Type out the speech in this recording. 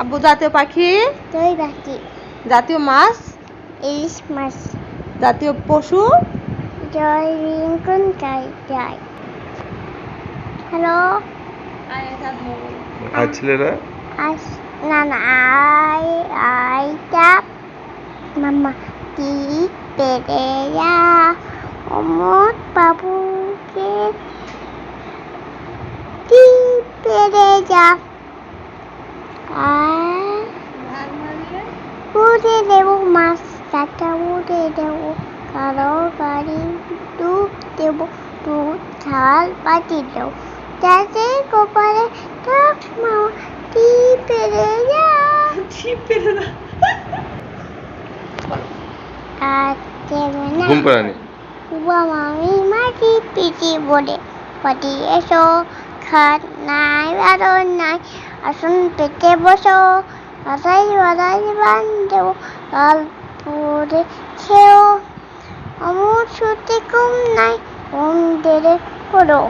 আব্বু জাতীয় পাখি? দই বাকি জাতীয় মাছ? ইলিশ মাছ। জাতীয় পশু? হ্যালো? আর ছেলেরা। আস না না আই আইটা মামা কি পেরেয়া? অমর বাবুকে কি পেরেয়া? আর উড়ে দেবো মাছ উড়ে দেবো কারও গাড়ি ডুব দেবো দুধ ঝাল পাতি দেবো যাতে কপালে থাক মা কি পেরে যা আর দেবে না ঘুম পাড়ানি উবা মামি মাটি পিটি বলে পাটি এসো খাট নাই বারণ নাই আসুন পেটে বসো বাসাই বাসাই বান্ধব লাল পরে খেও। অমর ছুটি কম নাই কম দেরে করো।